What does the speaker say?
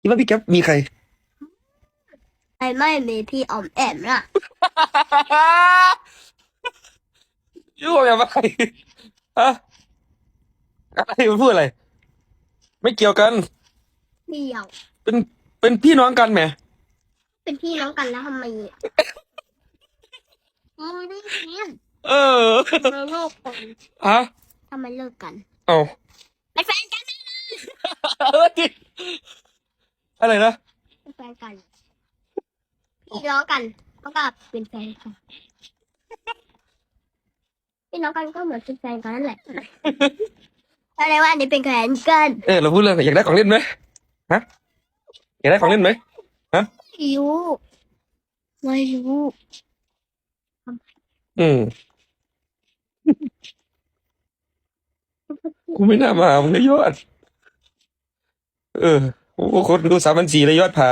คิดว่าพี่แก๊ปมีใคร ไอ้ไม่มีพี่ออมแอมนะยุ่งอะไรฮะอะไรมันพูดอะไร ไม่เกี่ยวกันเดียวเป็น เป็นพี่น้องกันแหม เป็นพี่น้องกันแล้วทำไมอะไม่ได้เรียนเออ ทำไมเลิกกันฮะ ทำไมเลิกกัน เอาเป็นแฟนกัน เออจริง อะไรนะเป็นแฟนกัน พี่น้องกันแล้วก็เป็นแฟนกัน พี่น้องกันก็เหมือนเป็นแฟนกันนั่นแหละอะไรว่าอันนี้เป็นแฟนกันเออเราพูดเรื่องอะไรอยากได้ของเล่นไหมฮะอยากได้ของเล่นไหมไม่รู้ไม่รู้อืมกูไม่น่ามามึงเลยยอด เออ โอ้โหคนดูสามพันสี่เลยยอดผา